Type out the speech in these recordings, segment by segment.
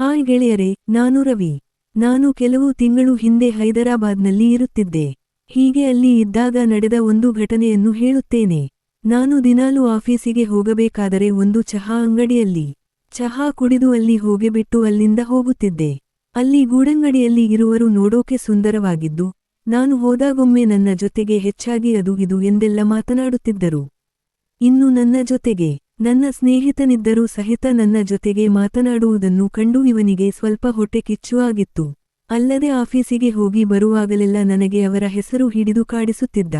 Hi ಗೆಳೆಯರೇ, ನಾನು ರವಿ. ನಾನು ಕೆಲವು ತಿಂಗಳು ಹಿಂದೆ ಹೈದರಾಬಾದ್ನಲ್ಲಿ ಇರುತ್ತಿದ್ದೆ. ಹೀಗೆ ಅಲ್ಲಿ ಇದ್ದಾಗ ನಡೆದ ಒಂದು ಘಟನೆಯನ್ನು ಹೇಳುತ್ತೇನೆ. ನಾನು ದಿನಾಲು ಆಫೀಸಿಗೆ ಹೋಗಬೇಕಾದರೆ ಒಂದು ಚಹಾ ಅಂಗಡಿಯಲ್ಲಿ, ಚಹಾ ಕುಡಿದು ಅಲ್ಲಿ ಹೋಗಿಬಿಟ್ಟು ಅಲ್ಲಿಂದ ಹೋಗುತ್ತಿದ್ದೆ. ಅಲ್ಲಿ ಗೂಡಂಗಡಿಯಲ್ಲಿ ಇರುವರು ನೋಡೋಕೆ ಸುಂದರವಾಗಿದ್ದು, ನಾನು ಹೋದಾಗೊಮ್ಮೆ ನನ್ನ ಜೊತೆಗೆ ಹೆಚ್ಚಾಗಿ ಅದು ಇದು ಎಂದೆಲ್ಲ ಮಾತನಾಡುತ್ತಿದ್ದರು. ಇನ್ನು ನನ್ನ ಜೊತೆಗೆ ನನ್ನ ಸ್ನೇಹಿತನಿದ್ದರೂ ಸಹಿತ ನನ್ನ ಜೊತೆಗೆ ಮಾತನಾಡುವುದನ್ನು ಕಂಡು ಇವನಿಗೆ ಸ್ವಲ್ಪ ಹೊಟ್ಟೆ ಕಿಚ್ಚು ಆಗಿತ್ತು ಅಲ್ಲದೆ ಆಫೀಸಿಗೆ ಹೋಗಿ ಬರುವಾಗಲೆಲ್ಲ ನನಗೆ ಅವರ ಹೆಸರು ಹಿಡಿದು ಕಾಡಿಸುತ್ತಿದ್ದ.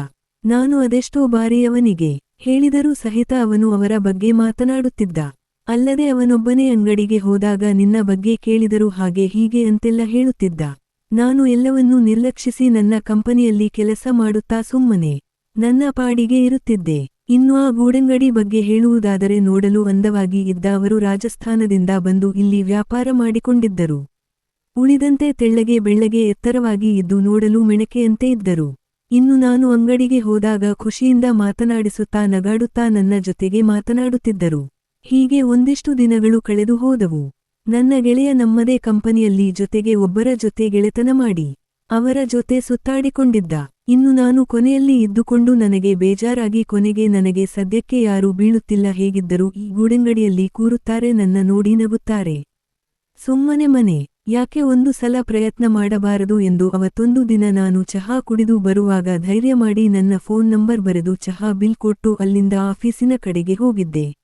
ನಾನು ಅದೆಷ್ಟೋ ಬಾರಿ ಅವನಿಗೆ ಹೇಳಿದರೂ ಸಹಿತ ಅವನು ಅವರ ಬಗ್ಗೆ ಮಾತನಾಡುತ್ತಿದ್ದ. ಅಲ್ಲದೆ ಅವನೊಬ್ಬನೇ ಅಂಗಡಿಗೆ ಹೋದಾಗ ನಿನ್ನ ಬಗ್ಗೆ ಕೇಳಿದರೂ ಹಾಗೆ ಹೀಗೆ ಅಂತೆಲ್ಲ ಹೇಳುತ್ತಿದ್ದ. ನಾನು ಎಲ್ಲವನ್ನೂ ನಿರ್ಲಕ್ಷಿಸಿ ನನ್ನ ಕಂಪನಿಯಲ್ಲಿ ಕೆಲಸ ಮಾಡುತ್ತಾ ಸುಮ್ಮನೆ ನನ್ನ ಪಾಡಿಗೆ ಇರುತ್ತಿದ್ದೆ. ಇನ್ನು ಆ ಗೂಡಂಗಡಿ ಬಗ್ಗೆ ಹೇಳುವುದಾದರೆ ನೋಡಲು ಅಂದವಾಗಿ ಇದ್ದ ಅವರು ರಾಜಸ್ಥಾನದಿಂದ ಬಂದು ಇಲ್ಲಿ ವ್ಯಾಪಾರ ಮಾಡಿಕೊಂಡಿದ್ದರು. ಉಳಿದಂತೆ ತೆಳ್ಳಗೆ ಬೆಳ್ಳಗೆ ಎತ್ತರವಾಗಿ ಇದ್ದು ನೋಡಲು ಮೆಣಕೆಯಂತೆ ಇದ್ದರು. ಇನ್ನು ನಾನು ಅಂಗಡಿಗೆ ಹೋದಾಗ ಖುಷಿಯಿಂದ ಮಾತನಾಡಿಸುತ್ತಾ ನಗಾಡುತ್ತಾ ನನ್ನ ಜೊತೆಗೆ ಮಾತನಾಡುತ್ತಿದ್ದರು. ಹೀಗೆ ಒಂದಿಷ್ಟು ದಿನಗಳು ಕಳೆದು ಹೋದವು. ನನ್ನ ಗೆಳೆಯ ನಮ್ಮದೇ ಕಂಪನಿಯಲ್ಲಿ ಜೊತೆಗೆ ಒಬ್ಬರ ಜೊತೆ ಗೆಳೆತನ ಮಾಡಿ. ಅವರ ಜೊತೆ ಸುತ್ತಾಡಿಕೊಂಡಿದ್ದ. ಇನ್ನು ನಾನು ಕೊನೆಯಲ್ಲಿ ಇದ್ದುಕೊಂಡು ನನಗೆ ಬೇಜಾರಾಗಿ ಕೊನೆಗೆ ನನಗೆ ಸದ್ಯಕ್ಕೆ ಯಾರೂ ಬೀಳುತ್ತಿಲ್ಲ ಹೇಗಿದ್ದರೂ ಈ ಗೂಡಂಗಡಿಯಲ್ಲಿ ಕೂರುತ್ತಾರೆ ನನ್ನ ನೋಡಿ ನಗುತ್ತಾರೆ. ಸುಮ್ಮನೆ ಮನೆ. ಯಾಕೆ ಒಂದು ಸಲ ಪ್ರಯತ್ನ ಮಾಡಬಾರದು ಎಂದು ಅವತ್ತೊಂದು ದಿನ ನಾನು ಚಹಾ ಕುಡಿದು ಬರುವಾಗ ಧೈರ್ಯ ಮಾಡಿ ನನ್ನ ಫೋನ್ ನಂಬರ್ ಬರೆದು ಚಹಾ ಬಿಲ್ ಕೊಟ್ಟು ಅಲ್ಲಿಂದ ಆಫೀಸಿನ ಕಡೆಗೆ ಹೋಗಿದ್ದೆ.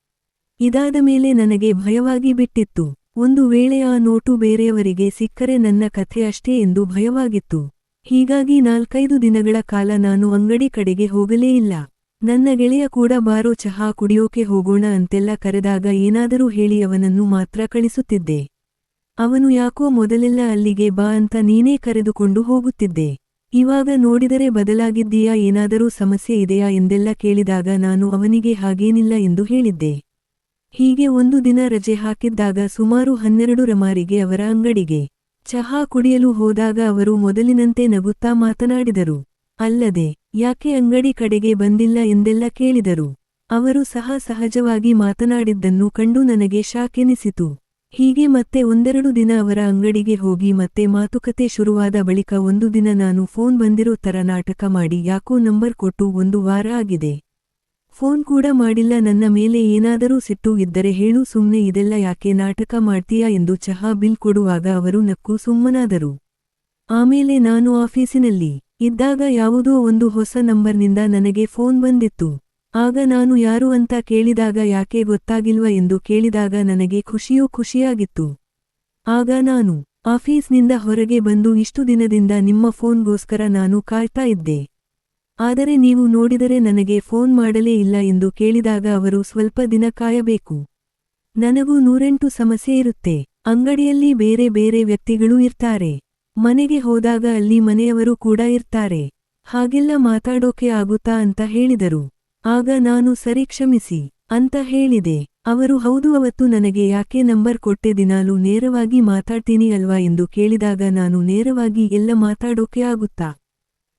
ಇದಾದ ಮೇಲೆ ನನಗೆ ಭಯವಾಗಿ ಬಿಟ್ಟಿತ್ತು. ಒಂದು ವೇಳೆ ಆ ನೋಟು ಬೇರೆಯವರಿಗೆ ಸಿಕ್ಕರೆ ನನ್ನ ಕಥೆ ಅಷ್ಟೇ ಎಂದು ಭಯವಾಗಿತ್ತು. ಹೀಗಾಗಿ ನಾಲ್ಕೈದು ದಿನಗಳ ಕಾಲ ನಾನು ಅಂಗಡಿ ಕಡೆಗೆ ಹೋಗಲೇ ಇಲ್ಲ. ನನ್ನ ಗೆಳೆಯ ಕೂಡ ಬಾರೋ ಚಹಾ ಕುಡಿಯೋಕೆ ಹೋಗೋಣ ಅಂತೆಲ್ಲ ಕರೆದಾಗ ಏನಾದರೂ ಹೇಳಿ ಅವನನ್ನು ಮಾತ್ರ ಕಳಿಸುತ್ತಿದ್ದೆ. ಅವನು ಯಾಕೋ ಮೊದಲೆಲ್ಲ ಅಲ್ಲಿಗೆ ಬಾ ಅಂತ ನೀನೇ ಕರೆದುಕೊಂಡು ಹೋಗುತ್ತಿದ್ದೆ. ಇವಾಗ ನೋಡಿದರೆ ಬದಲಾಗಿದ್ದೀಯಾ ಏನಾದರೂ ಸಮಸ್ಯೆ ಇದೆಯಾ ಎಂದೆಲ್ಲ ಕೇಳಿದಾಗ ನಾನು ಅವನಿಗೆ ಹಾಗೇನಿಲ್ಲ ಎಂದು ಹೇಳಿದ್ದೆ. ಹೀಗೆ ಒಂದು ದಿನ ರಜೆ ಹಾಕಿದ್ದಾಗ ಸುಮಾರು ಹನ್ನೆರಡು ರಮಾರಿಗೆ ಅವರ ಅಂಗಡಿಗೆ ಚಹಾ ಕುಡಿಯಲು ಹೋದಾಗ ಅವರು ಮೊದಲಿನಂತೆ ನಗುತ್ತಾ ಮಾತನಾಡಿದರು. ಅಲ್ಲದೆ, ಯಾಕೆ ಅಂಗಡಿ ಕಡೆಗೆ ಬಂದಿಲ್ಲ? ಎಂದೆಲ್ಲ ಕೇಳಿದರು. ಅವರು ಸಹ ಸಹಜವಾಗಿ ಮಾತನಾಡಿದ್ದನ್ನು ಕಂಡು ನನಗೆ ಶಾಕೆನಿಸಿತು ಹೀಗೆ ಮತ್ತೆ ಒಂದೆರಡು ದಿನ ಅವರ ಅಂಗಡಿಗೆ ಹೋಗಿ ಮತ್ತೆ ಮಾತುಕತೆ ಶುರುವಾದ ಬಳಿಕ ಒಂದು ದಿನ ನಾನು ಫೋನ್ ಬಂದಿರೋ ತರ ನಾಟಕ ಮಾಡಿ ಯಾಕೋ ನಂಬರ್ ಕೊಟ್ಟು ಒಂದು ವಾರ ಆಗಿದೆ. ಫೋನ್ ಕೂಡ ಮಾಡಿಲ್ಲ. ನನ್ನ ಮೇಲೆ ಏನಾದರೂ ಸಿಟ್ಟು ಇದ್ದರೆ ಹೇಳು. ಸುಮ್ನೆ ಇದೆಲ್ಲ ಯಾಕೆ ನಾಟಕ ಮಾಡ್ತೀಯಾ ಎಂದು ಚಹಾ ಬಿಲ್ ಕೊಡುವಾಗ ಅವರು ನಕ್ಕು ಸುಮ್ಮನಾದರು. ಆಮೇಲೆ ನಾನು ಆಫೀಸಿನಲ್ಲಿ ಇದ್ದಾಗ ಯಾವುದೋ ಒಂದು ಹೊಸ ನಂಬರ್ನಿಂದ ನನಗೆ ಫೋನ್ ಬಂದಿತ್ತು. ಆಗ ನಾನು ಯಾರು ಅಂತ ಕೇಳಿದಾಗ ಯಾಕೆ ಗೊತ್ತಾಗಿಲ್ವ ಎಂದು ಕೇಳಿದಾಗ ನನಗೆ ಖುಷಿಯೂ ಖುಷಿಯಾಗಿತ್ತು. ಆಗ ನಾನು ಆಫೀಸ್ನಿಂದ ಹೊರಗೆ ಬಂದು ಇಷ್ಟು ದಿನದಿಂದ ನಿಮ್ಮ ಫೋನ್ಗೋಸ್ಕರ ನಾನು ಕಾಯ್ತಾ ಇದ್ದೆ. ಆದರೆ ನೀವು ನೋಡಿದರೆ ನನಗೆ ಫೋನ್ ಮಾಡಲೇ ಇಲ್ಲ ಎಂದು ಕೇಳಿದಾಗ ಅವರು ಸ್ವಲ್ಪ ದಿನ ಕಾಯಬೇಕು. ನನಗೂ ನೂರೆಂಟು ಸಮಸ್ಯೆ ಇರುತ್ತೆ. ಅಂಗಡಿಯಲ್ಲಿ ಬೇರೆ ಬೇರೆ ವ್ಯಕ್ತಿಗಳೂ ಇರ್ತಾರೆ. ಮನೆಗೆ ಹೋದಾಗ ಅಲ್ಲಿ ಮನೆಯವರು ಕೂಡ ಇರ್ತಾರೆ. ಹಾಗೆಲ್ಲ ಮಾತಾಡೋಕೆ ಆಗುತ್ತಾ ಅಂತ ಹೇಳಿದರು. ಆಗ ನಾನು ಸರಿ ಕ್ಷಮಿಸಿ ಅಂತ ಹೇಳಿದೆ. ಅವರು ಹೌದು ಅವತ್ತು ನನಗೆ ಯಾಕೆ ನಂಬರ್ ಕೊಟ್ಟೆ ದಿನಾಲು ನೇರವಾಗಿ ಮಾತಾಡ್ತೀನಿ ಅಲ್ವಾ ಎಂದು ಕೇಳಿದಾಗ ನಾನು ನೇರವಾಗಿ ಎಲ್ಲ ಮಾತಾಡೋಕೆ ಆಗುತ್ತಾ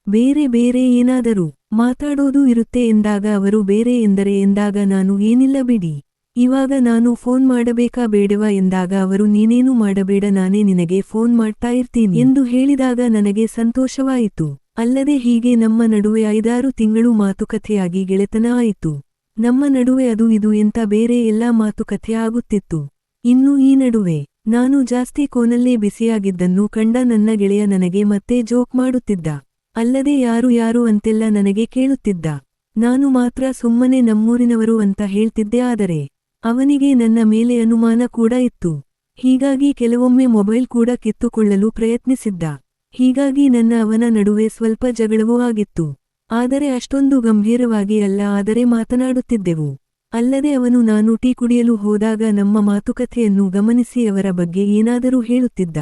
ಬೇರೆ ಬೇರೆ ಏನಾದರೂ ಮಾತಾಡೋದು ಇರುತ್ತೆ ಎಂದಾಗ ಅವರು ಬೇರೆ ಎಂದರೆ ಎಂದಾಗ ನಾನು ಏನಿಲ್ಲ ಬಿಡಿ. ಇವಾಗ ನಾನು ಫೋನ್ ಮಾಡಬೇಕಾ ಬೇಡವಾ ಎಂದಾಗ ಅವರು ನೀನೇನು ಮಾಡಬೇಡ ನಾನೇ ನಿನಗೆ ಫೋನ್ ಮಾಡ್ತಾ ಇರ್ತೀನಿ ಎಂದು ಹೇಳಿದಾಗ ನನಗೆ ಸಂತೋಷವಾಯಿತು. ಅಲ್ಲದೆ ಹೀಗೆ ನಮ್ಮ ನಡುವೆ ಐದಾರು ತಿಂಗಳು ಮಾತುಕತೆಯಾಗಿ ಗೆಳೆತನ ಆಯಿತು. ನಮ್ಮ ನಡುವೆ ಅದು ಇದು ಎಂತ ಬೇರೆ ಎಲ್ಲಾ ಮಾತುಕತೆ ಆಗುತ್ತಿತ್ತು. ಇನ್ನು ಈ ನಡುವೆ ನಾನು ಜಾಸ್ತಿ ಕೋನಲ್ಲೇ ಬಿಸಿಯಾಗಿದ್ದನ್ನು ಕಂಡ ನನ್ನ ಗೆಳೆಯ ನನಗೆ ಮತ್ತೆ ಜೋಕ್ ಮಾಡುತ್ತಿದ್ದ. ಅಲ್ಲದೆ ಯಾರು ಯಾರು ಅಂತೆಲ್ಲ ನನಗೆ ಕೇಳುತ್ತಿದ್ದ. ನಾನು ಮಾತ್ರ ಸುಮ್ಮನೆ ನಮ್ಮೂರಿನವರು ಅಂತ ಹೇಳ್ತಿದ್ದೆ ಆದರೆ, ಅವನಿಗೆ ನನ್ನ ಮೇಲೆ ಅನುಮಾನ ಕೂಡ ಇತ್ತು. ಹೀಗಾಗಿ ಕೆಲವೊಮ್ಮೆ ಮೊಬೈಲ್ ಕೂಡ ಕಿತ್ತುಕೊಳ್ಳಲು ಪ್ರಯತ್ನಿಸಿದ್ದ. ಹೀಗಾಗಿ ನನ್ನ ಅವನ ನಡುವೆ ಸ್ವಲ್ಪ ಜಗಳವೂ ಆಗಿತ್ತು. ಆದರೆ ಅಷ್ಟೊಂದು ಗಂಭೀರವಾಗಿ ಅಲ್ಲ ಆದರೆ ಮಾತನಾಡುತ್ತಿದ್ದೆವು. ಅಲ್ಲದೆ ಅವನು ನಾನು ಟೀ ಕುಡಿಯಲು ಹೋದಾಗ ನಮ್ಮ ಮಾತುಕತೆಯನ್ನು ಗಮನಿಸಿ ಅವರ ಬಗ್ಗೆ ಏನಾದರೂ ಹೇಳುತ್ತಿದ್ದ.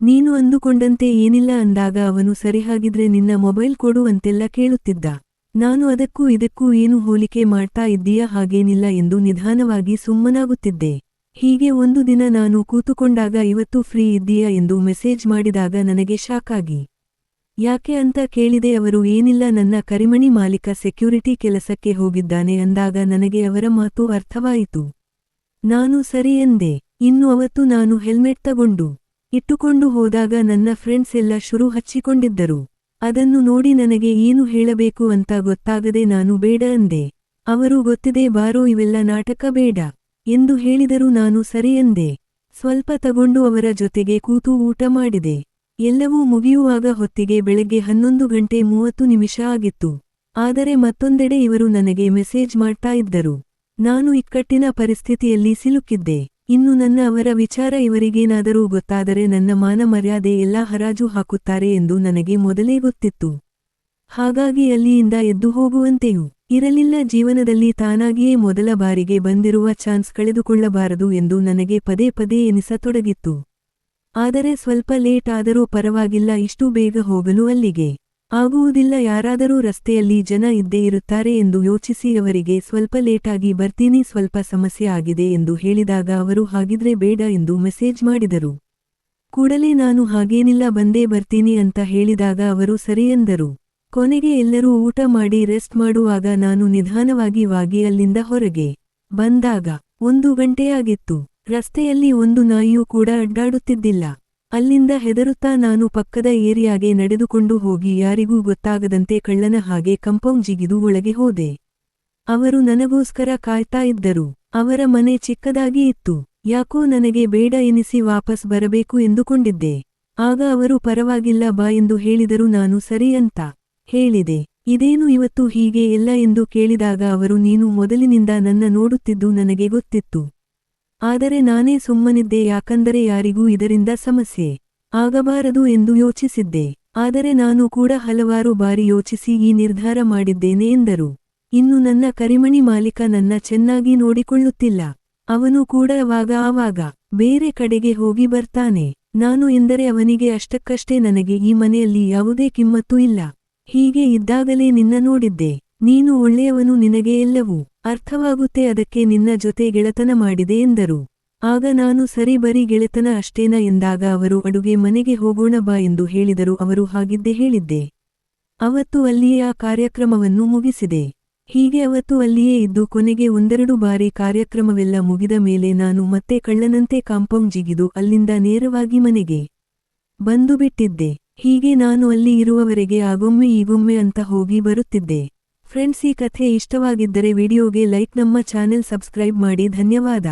ನೀನು ಅಂದುಕೊಂಡಂತೆ ಏನಿಲ್ಲ ಅಂದಾಗ ಅವನು ಸರಿಹಾಗಿದ್ರೆ ನಿನ್ನ ಮೊಬೈಲ್ ಕೊಡು ಅಂತೆಲ್ಲ ಕೇಳುತ್ತಿದ್ದ. ನಾನು ಅದಕ್ಕೂ ಇದಕ್ಕೂ ಏನು ಹೋಲಿಕೆ ಮಾಡ್ತಾ ಇದ್ದೀಯಾ ಹಾಗೇನಿಲ್ಲ ಎಂದು ನಿಧಾನವಾಗಿ ಸುಮ್ಮನಾಗುತ್ತಿದ್ದೆ. ಹೀಗೆ ಒಂದು ದಿನ ನಾನು ಕೂತುಕೊಂಡಾಗ ಇವತ್ತು ಫ್ರೀ ಇದ್ದೀಯಾ ಎಂದು ಮೆಸೇಜ್ ಮಾಡಿದಾಗ ನನಗೆ ಶಾಕಾಗಿ ಯಾಕೆ ಅಂತ ಕೇಳಿದೆ ಅವರು ಏನಿಲ್ಲ ನನ್ನ ಕರಿಮಣಿ ಮಾಲೀಕ ಸೆಕ್ಯೂರಿಟಿ ಕೆಲಸಕ್ಕೆ ಹೋಗಿದ್ದಾನೆ ಅಂದಾಗ ನನಗೆ ಅವರ ಮಾತು ಅರ್ಥವಾಯಿತು. ನಾನು ಸರಿ ಎಂದೆ. ಇನ್ನು ಅವತ್ತು ನಾನು ಹೆಲ್ಮೆಟ್ ತಗೊಂಡು. ಇಟ್ಟುಕೊಂಡು ಹೋದಾಗ ನನ್ನ ಫ್ರೆಂಡ್ಸ್ ಎಲ್ಲ ಶುರು ಹಚ್ಚಿಕೊಂಡಿದ್ದರು. ಅದನ್ನು ನೋಡಿ ನನಗೆ ಏನು ಹೇಳಬೇಕು ಅಂತ ಗೊತ್ತಾಗದೆ ನಾನು ಬೇಡ ಅಂದೆ. ಅವರು ಗೊತ್ತಿದೆ ಬಾರೋ ಇವೆಲ್ಲ ನಾಟಕ ಬೇಡ. ಎಂದು ಹೇಳಿದರು ನಾನು ಸರಿ ಅಂದೆ. ಸ್ವಲ್ಪ ತಗೊಂಡು ಅವರ ಜೊತೆಗೆ ಕೂತು ಊಟ ಮಾಡಿದೆ. ಎಲ್ಲವೂ ಮುಗಿಯುವಾಗ ಹೊತ್ತಿಗೆ ಬೆಳಗ್ಗೆ ಹನ್ನೊಂದು ಗಂಟೆ ಮೂವತ್ತು ನಿಮಿಷ ಆಗಿತ್ತು. ಆದರೆ ಮತ್ತೊಂದೆಡೆ ಇವರು ನನಗೆ ಮೆಸೇಜ್ ಮಾಡ್ತಾ ಇದ್ದರು. ನಾನು ಇಕ್ಕಟ್ಟಿನ ಪರಿಸ್ಥಿತಿಯಲ್ಲಿ ಸಿಲುಕಿದ್ದೆ. ಇನ್ನು ನನ್ನ ಅವರ ವಿಚಾರ ಇವರಿಗೇನಾದರೂ ಗೊತ್ತಾದರೆ ನನ್ನ ಮಾನ ಮರ್ಯಾದೆ ಎಲ್ಲ ಹರಾಜು ಹಾಕುತ್ತಾರೆ ಎಂದು ನನಗೆ ಮೊದಲೇ ಗೊತ್ತಿತ್ತು. ಹಾಗಾಗಿ ಅಲ್ಲಿಯಿಂದ ಎದ್ದು ಹೋಗುವಂತೆಯೂ ಇರಲಿಲ್ಲ. ಜೀವನದಲ್ಲಿ ತಾನಾಗಿಯೇ ಮೊದಲ ಬಾರಿಗೆ ಬಂದಿರುವ ಚಾನ್ಸ್ ಕಳೆದುಕೊಳ್ಳಬಾರದು ಎಂದು ನನಗೆ ಪದೇ ಪದೇ ಎನಿಸತೊಡಗಿತ್ತು. ಆದರೆ ಸ್ವಲ್ಪ ಲೇಟ್ ಆದರೂ ಪರವಾಗಿಲ್ಲ. ಇಷ್ಟು ಬೇಗ ಹೋಗಲು ಅಲ್ಲಿಗೆ ಆಗುವುದಿಲ್ಲ, ಯಾರಾದರೂ ರಸ್ತೆಯಲ್ಲಿ ಜನ ಇದ್ದೇ ಇರುತ್ತಾರೆ ಎಂದು ಯೋಚಿಸಿ ಅವರಿಗೆ ಸ್ವಲ್ಪ ಲೇಟಾಗಿ ಬರ್ತೀನಿ, ಸ್ವಲ್ಪ ಸಮಸ್ಯೆ ಆಗಿದೆ ಎಂದು ಹೇಳಿದಾಗ ಅವರು ಹಾಗಿದ್ರೆ ಬೇಡ ಎಂದು ಮೆಸೇಜ್ ಮಾಡಿದರು. ಕೂಡಲೇ ನಾನು ಹಾಗೇನಿಲ್ಲ, ಬಂದೇ ಬರ್ತೀನಿ ಅಂತ ಹೇಳಿದಾಗ ಅವರು ಸರಿ ಎಂದರು. ಕೊನೆಗೆ ಎಲ್ಲರೂ ಊಟ ಮಾಡಿ ರೆಸ್ಟ್ ಮಾಡುವಾಗ ನಾನು ನಿಧಾನವಾಗಿ ವಾಗಿ ಅಲ್ಲಿಂದ ಹೊರಗೆ ಬಂದಾಗ ಒಂದು ಗಂಟೆಯಾಗಿತ್ತು ರಸ್ತೆಯಲ್ಲಿ ಒಂದು ನಾಯಿಯೂ ಕೂಡ ಅಡ್ಡಾಡುತ್ತಿದ್ದಿಲ್ಲ. ಅಲ್ಲಿಂದ ಹೆದರುತ್ತಾ ನಾನು ಪಕ್ಕದ ಏರಿಯಾಗೆ ನಡೆದುಕೊಂಡು ಹೋಗಿ ಯಾರಿಗೂ ಗೊತ್ತಾಗದಂತೆ ಕಳ್ಳನ ಹಾಗೆ ಕಂಪೌಂಡ್ ಜಿಗಿದು ಒಳಗೆ ಹೋದೆ. ಅವರು ನನಗೋಸ್ಕರ ಕಾಯ್ತಾ ಇದ್ದರು. ಅವರ ಮನೆ ಚಿಕ್ಕದಾಗಿ ಇತ್ತು. ಯಾಕೋ ನನಗೆ ಬೇಡ ಎನಿಸಿ ವಾಪಸ್ ಬರಬೇಕು ಎಂದುಕೊಂಡಿದ್ದೆ. ಆಗ ಅವರು ಪರವಾಗಿಲ್ಲ ಬಾ ಎಂದು ಹೇಳಿದರು. ನಾನು ಸರಿ ಅಂತ ಹೇಳಿದೆ. ಇದೇನು ಇವತ್ತು ಹೀಗೆ ಎಲ್ಲ ಎಂದು ಕೇಳಿದಾಗ ಅವರು, ನೀನು ಮೊದಲಿನಿಂದ ನನ್ನ ನೋಡುತ್ತಿದ್ದು ನನಗೆ ಗೊತ್ತಿತ್ತು. ಆದರೆ ನಾನೇ ಸುಮ್ಮನಿದ್ದೆ ಯಾಕಂದರೆ ಯಾರಿಗೂ ಇದರಿಂದ ಸಮಸ್ಯೆ ಆಗಬಾರದು ಎಂದು ಯೋಚಿಸಿದ್ದೆ. ಆದರೆ ನಾನು ಕೂಡ ಹಲವಾರು ಬಾರಿ ಯೋಚಿಸಿ ಈ ನಿರ್ಧಾರ ಮಾಡಿದ್ದೇನೆ ಎಂದರು. ಇನ್ನು ನನ್ನ ಕರಿಮಣಿ ಮಾಲೀಕ ನನ್ನ ಚೆನ್ನಾಗಿ ನೋಡಿಕೊಳ್ಳುತ್ತಿಲ್ಲ. ಅವನು ಕೂಡ ಆವಾಗ ಆವಾಗ ಬೇರೆ ಕಡೆಗೆ ಹೋಗಿ ಬರ್ತಾನೆ. ನಾನು ಎಂದರೆ ಅವನಿಗೆ ಅಷ್ಟಕ್ಕಷ್ಟೇ ನನಗೆ ಈ ಮನೆಯಲ್ಲಿ ಯಾವುದೇ ಕಿಮ್ಮತ್ತು ಇಲ್ಲ. ಹೀಗೆ ಇದ್ದಾಗಲೇ ನಿನ್ನ ನೋಡಿದ್ದೆ. ನೀನು ಒಳ್ಳೆಯವನು ನಿನಗೆ ಎಲ್ಲವೂ. ಅರ್ಥವಾಗುತ್ತೆ ಅದಕ್ಕೆ ನಿನ್ನ ಜೊತೆ ಗೆಳೆತನ ಮಾಡಿದೆ ಎಂದರು. ಆಗ ನಾನು, ಸರಿ ಬರಿ ಗೆಳೆತನ ಅಷ್ಟೇನ? ಎಂದಾಗ ಅವರು, ಅಡುಗೆ ಮನೆಗೆ ಹೋಗೋಣ ಬಾ ಎಂದು ಹೇಳಿದರು. ಅವರು ಹಾಗಿದ್ದೆ ಹೇಳಿದ್ದೆ. ಅವತ್ತು ಅಲ್ಲಿಯೇ ಆ ಕಾರ್ಯಕ್ರಮವನ್ನು ಮುಗಿಸಿದೆ. ಹೀಗೆ ಅವತ್ತು ಅಲ್ಲಿಯೇ ಇದ್ದು, ಕೊನೆಗೆ ಒಂದೆರಡು ಬಾರಿ ಕಾರ್ಯಕ್ರಮವೆಲ್ಲ ಮುಗಿದ ಮೇಲೆ ನಾನು ಮತ್ತೆ ಕಳ್ಳನಂತೆ ಕಾಂಪೌಂಡ್ ಜಿಗಿದು ಅಲ್ಲಿಂದ ನೇರವಾಗಿ ಮನೆಗೆ ಬಂದು ಬಿಟ್ಟಿದ್ದೆ ಹೀಗೆ ನಾನು ಅಲ್ಲಿ ಇರುವವರೆಗೆ ಆಗೊಮ್ಮೆ ಈಗೊಮ್ಮೆ ಅಂತ ಹೋಗಿ ಬರುತ್ತಿದ್ದೆ. ಫ್ರೆಂಡ್ಸ್ ಈ ಕಥೆ ಇಷ್ಟವಾಗಿದ್ದರೆ ವಿಡಿಯೋಗೆ ಲೈಕ್ ನಮ್ಮ ಚಾನೆಲ್ ಸಬ್ಸ್ಕ್ರೈಬ್ ಮಾಡಿ. ಧನ್ಯವಾದ.